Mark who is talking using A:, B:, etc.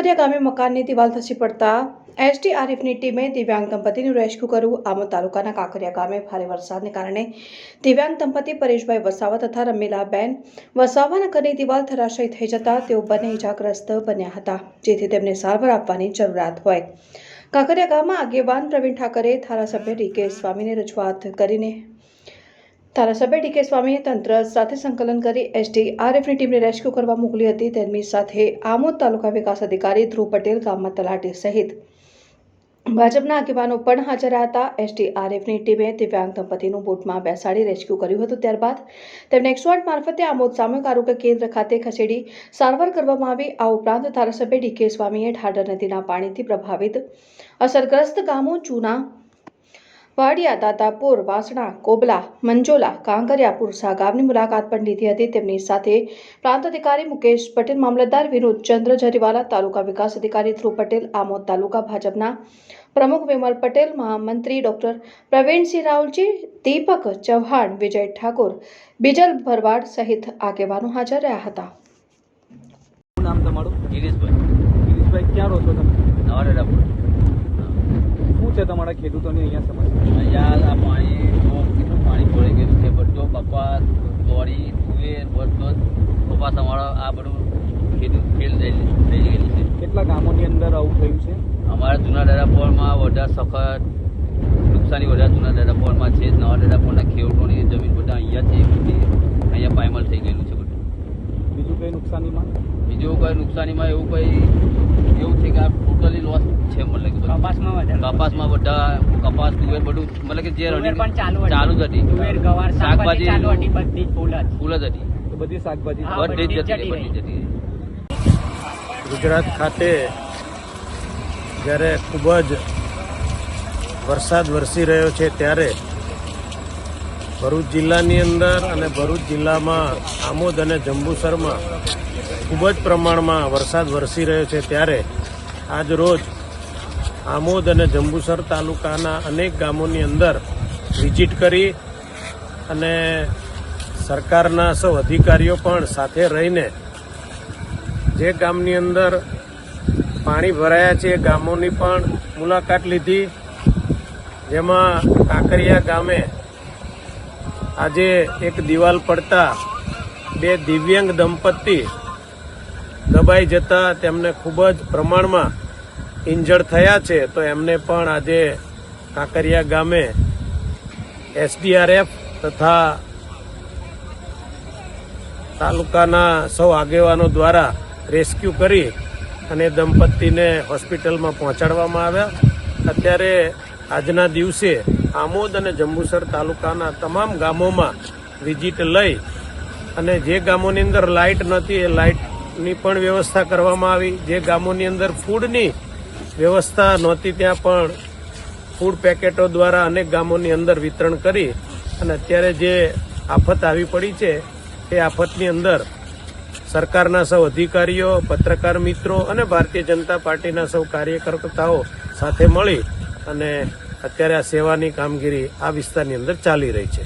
A: કાંકરિયા ગામે મકાનની દિવાલ ધસી પડતા એસડીઆરએફની ટીમે દિવ્યાંગ દંપતીનું રેસ્ક્યુ કર્યું આમો તાલુકાના કાંકરિયા ગામે ભારે વરસાદને કારણે દિવ્યાંગ દંપતી પરેશભાઈ વસાવા તથા રમીલાબેન વસાવાના ઘરની દિવાલ ધરાશયી થઈ જતા તેઓ બંને ઇજાગ્રસ્ત બન્યા હતા, જેથી તેમને સારવાર આપવાની જરૂરિયાત હોય. કાંકરિયા ગામમાં આગેવાન પ્રવીણ ઠાકરે ધારાસભ્ય ડીકે સ્વામીને રજૂઆત કરીને ધારાસભ્ય ડીકે સ્વામીએ તંત્ર સાથે સંકલન કરી એસડીઆરએફની ટીમને રેસ્ક્યુ કરવા મોકલી હતી. તેમની સાથે આમોદ તાલુકા વિકાસ અધિકારી ધ્રુવ પટેલ, ગામમાં તલાટી સહિત ભાજપના આગેવાનો પણ હાજર હતા. એસડીઆરએફની ટીમે દિવ્યાંગ દંપતીનું બોટમાં બેસાડી રેસ્ક્યુ કર્યું હતું. ત્યારબાદ તેમને એકસો આઠ મારફતે આમોદ સામૂહિક આરોગ્ય કેન્દ્ર ખાતે ખસેડી સારવાર કરવામાં આવી. આ ઉપરાંત ધારાસભ્ય ડીકે સ્વામીએ ઠાડર નદીના પાણીથી પ્રભાવિત અસરગ્રસ્ત ગામો ચૂના વાડિયા દાતાપુર વાસણા કોબલા મંજોલા કાંકરિયા પુરસા ગામની મુલાકાત પણ લીધી હતી. તેમની સાથે પ્રાંત અધિકારી મુકેશ પટેલ મામલતદાર વિનોદ ચંદ્ર જરીવાલા તાલુકા વિકાસ અધિકારી ધ્રુવ પટેલ આમોદ તાલુકા ભાજપના પ્રમુખ વિમલ પટેલ મહામંત્રી ડોક્ટર પ્રવીણસિંહ રાવલજી દીપક ચૌહાણ વિજય ઠાકોર બિજલ ભરવાડ સહિત આગેવાનો હાજર રહ્યા હતા.
B: નામ તમારું?
C: ગિરીશભાઈ.
B: ગિરીશભાઈ ક્યાં રહો છો તમે?
C: નવારેડાપુર
B: શું છે તમારા ખેડૂતોની અહીંયા સમસ્યા?
C: અહીંયા આ પાણી કેટલું પાણી ભરાઈ ગયેલું છે બધો કપાસ દોરી તુવેર બધો કપાસ અમારો આ બધું ખેડૂત ફેલ થઈ ગયેલું છે
B: કેટલા ગામોની અંદર આવું થયું છે?
C: અમારા જૂના ડેરાપોરમાં વધારે સખત નુકસાની વધારે જૂના ડેરાપોરમાં છે નવા ડેરાપોરના ખેડૂતોની જમીન બધા અહીંયા છે અહીંયા પાયમલ થઈ ગયેલું છે બધું.
B: બીજું કઈ નુકસાનીમાં?
C: બીજું કોઈ નુકસાનીમાં એવું કંઈ એવું છે કે આ ટોટલી લોસ છે મતલબ કે.
D: કપાસમાં વધારે.
C: કપાસમાં બધા કપાસ તુવેર બધું મતલબ કે જે રનિંગ
D: પણ ચાલુ
C: ચાલુ જ હતી.
D: તુવેર ગવાર શાકભાજી ચાલુ હતી બધી ફૂલ જ.
C: ફૂલ જ હતી.
B: તો બધી શાકભાજી
C: બધી જ જતી બધી જ જતી
E: ગુજરાત ખાતે જ્યારે ખૂબ જ વરસાદ વરસી રહ્યો છે ત્યારે ભરૂચ જિલ્લાની અંદર અને ભરૂચ જિલ્લામાં આમોદ અને જંબુસરમાં ખૂબ જ પ્રમાણમાં વરસાદ વરસી રહ્યો છે ત્યારે આજ રોજ આમોદ અને જંબુસર તાલુકાના અનેક ગામોની અંદર વિઝિટ કરી અને સરકારના સૌ અધિકારીઓ પણ સાથે રહીને જે ગામની અંદર પાણી ભરાયા છે એ ગામોની પણ મુલાકાત લીધી. જેમાં કાંકરિયા ગામે આજે એક દિવાલ પડતા બે દિવ્યાંગ દંપતી દબાઈ જતા તેમને ખૂબ જ પ્રમાણમાં ઇન્જર્ડ થયા છે. તો એમને પણ આજે કાંકરિયા ગામે એસડીઆરએફ તથા તાલુકાના સૌ આગેવાનો દ્વારા રેસ્ક્યુ કરી અને દંપતીને હોસ્પિટલમાં પહોંચાડવામાં આવ્યા. અત્યારે આજના દિવસે આમોદ અને જંબુસર તાલુકાના તમામ ગામોમાં વિઝિટ લઈ અને જે ગામોની અંદર લાઇટ નથી, એ લાઇટની પણ વ્યવસ્થા કરવામાં આવી. જે ગામોની અંદર ફૂડની વ્યવસ્થા નહોતી, ત્યાં પણ ફૂડ પેકેટો દ્વારા અનેક ગામોની અંદર વિતરણ કરી અને અત્યારે જે આફત આવી પડી છે, એ આફતની અંદર સરકારના સૌ અધિકારીઓ, પત્રકાર મિત્રો અને ભારતીય જનતા પાર્ટીના સૌ કાર્યકર્તાઓ સાથે મળી અને અત્યારે આ સેવાની કામગીરી આ વિસ્તારની અંદર ચાલી રહી છે.